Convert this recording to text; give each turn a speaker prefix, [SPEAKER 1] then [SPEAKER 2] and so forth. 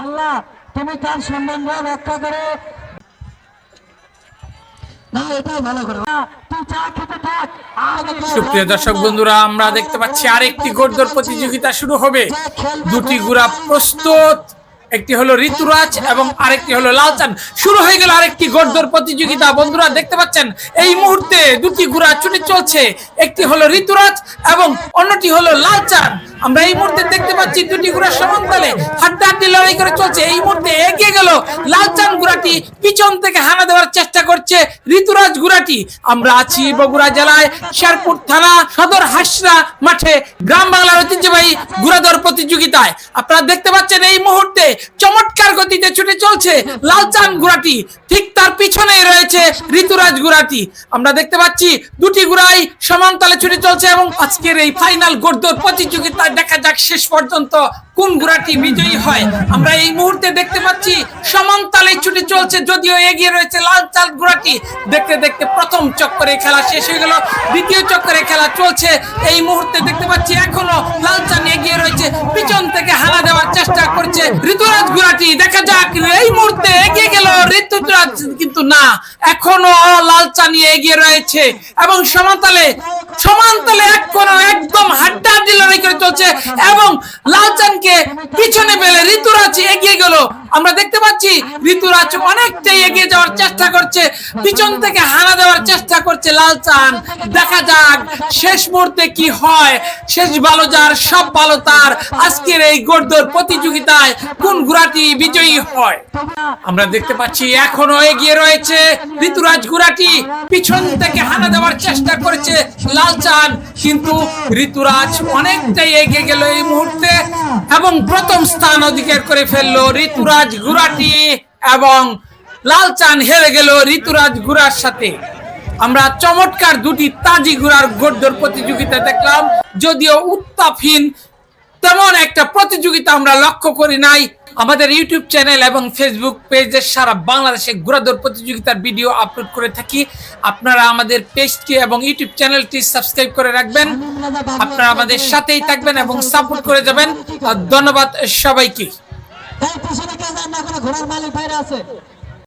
[SPEAKER 1] আল্লাহ তুমি তার সম্বন্ধ রক্ষা করে।
[SPEAKER 2] সুপ্রিয় দর্শক বন্ধুরা আমরা দেখতে পাচ্ছি আরেকটি প্রতিযোগিতা শুরু হবে। দুটি গুড়া প্রস্তুত একটি হলো ঋতুরাজ এবং আরেকটি হলো লালচান। শুরু হয়ে গেল আরেকটি প্রতিযোগিতা। বন্ধুরা দেখতে পাচ্ছেন এই মুহূর্তে দুটি গুড়া ছুটে চলছে। একটি হলো ঋতুরাজ এবং অন্যটি হলো লালচান। আমরা এই মুহূর্তে দেখতে পাচ্ছি দুটি সমান্তরালে হাড্ডাহাড্ডি লড়াই করে চলছে। এই মুহূর্তে এগিয়ে গেল লালচান গুড়াটি। পিছন থেকে হানা দেওয়ার চেষ্টা করছে ঋতুরাজ গুড়াটি। আমরা আছি বগুড়া জেলায়, শেরপুর থানা, সদর হাসরা মাঠে। গ্রাম বাংলার ঐতিহ্যবাহী গুড়াদর প্রতিযোগিতায়। আপনারা দেখতে পাচ্ছেন এই মুহূর্তে চমৎকার গতিতে ছুটে চলছে লালচান গুড়াটি। ঠিক তার পিছনেই রয়েছে ঋতুরাজ গুড়াটি। আমরা দেখতে পাচ্ছি দুটি গুড়াই সমান তালে ছুটে চলছে এবং আজকের এই ফাইনাল গোড়দৌড় প্রতিযোগিতায় দেখা যাক শেষ পর্যন্ত কোন গুড়াটি বিজয়ী হয়। আমরা এই মুহূর্তে দেখতে পাচ্ছি সমান তালে ছুটে চলছে, যদিও এগিয়ে রয়েছে লাল চাল গুড়াটি দেখতে দেখতে প্রথম চক্করে খেলা শেষ হয়ে গেল, দ্বিতীয় চক্করে খেলা চলছে। এই মুহূর্তে দেখতে পাচ্ছি এখনও লাল চান এগিয়ে রয়েছে, পিছন থেকে হানা দেওয়ার চেষ্টা করছে ঋতুরাজ গুড়াটি দেখা যাক এই মুহূর্তে গেল কিন্তু না। এখনও লালচা নিয়ে এগিয়ে রয়েছে এবং সমান্তালে সমান্তালে এখনও একদম হাড্ডাহাড্ডি ডিলারি করে চলছে এবং লালচানকে পিছনে পেলে ঋতুরাজ এগিয়ে গেল। আমরা দেখতে পাচ্ছি ঋতুরাজ অনেকটাই এগিয়ে যাওয়ার চেষ্টা করছে, পিছন থেকে হানা দেওয়ার চেষ্টা করছে লালচান দেখা যাক, শেষ মুহূর্তে কি হয়? শেষ ভালো যার, সব ভালো তার। আজকের এই গোড়দৌড় প্রতিযোগিতায় কোন ঘোড়াটি বিজয়ী হয়? আমরা দেখতে পাচ্ছি, এখনও এগিয়ে রয়েছে ঋতুরাজ ঘোড়াটি পিছন থেকে হানা দেওয়ার চেষ্টা করেছে লালচান কিন্তু ঋতুরাজ অনেকটাই এগিয়ে গেল এই মুহূর্তে এবং প্রথম স্থান অধিকার করে ফেলল ঋতুরাজ ঘোড়াটি এবং লাল চান হেরে গেল ঋতুরাজ ঘোড়ার সাথে। আমরা চমৎকার দুটি তাজি ঘোড়ার গোড়দৌড় প্রতিযোগিতা দেখলাম। যদিও উত্তাপহীন, তেমন একটা প্রতিযোগিতা আমরা লক্ষ্য করি নাই। আমাদের ইউটিউব চ্যানেল এবং ফেসবুক পেজে সারা বাংলাদেশে ঘোড়াদৌড় প্রতিযোগিতার ভিডিও আপলোড করে থাকি। আপনারা আমাদের পেজটি এবং ইউটিউব চ্যানেলটি সাবস্ক্রাইব করে রাখবেন। আপনারা আমাদের সাথেই থাকবেন এবং সাপোর্ট করে যাবেন। ধন্যবাদ সবাইকে।
[SPEAKER 1] ঘোড়ার মালিক আছে?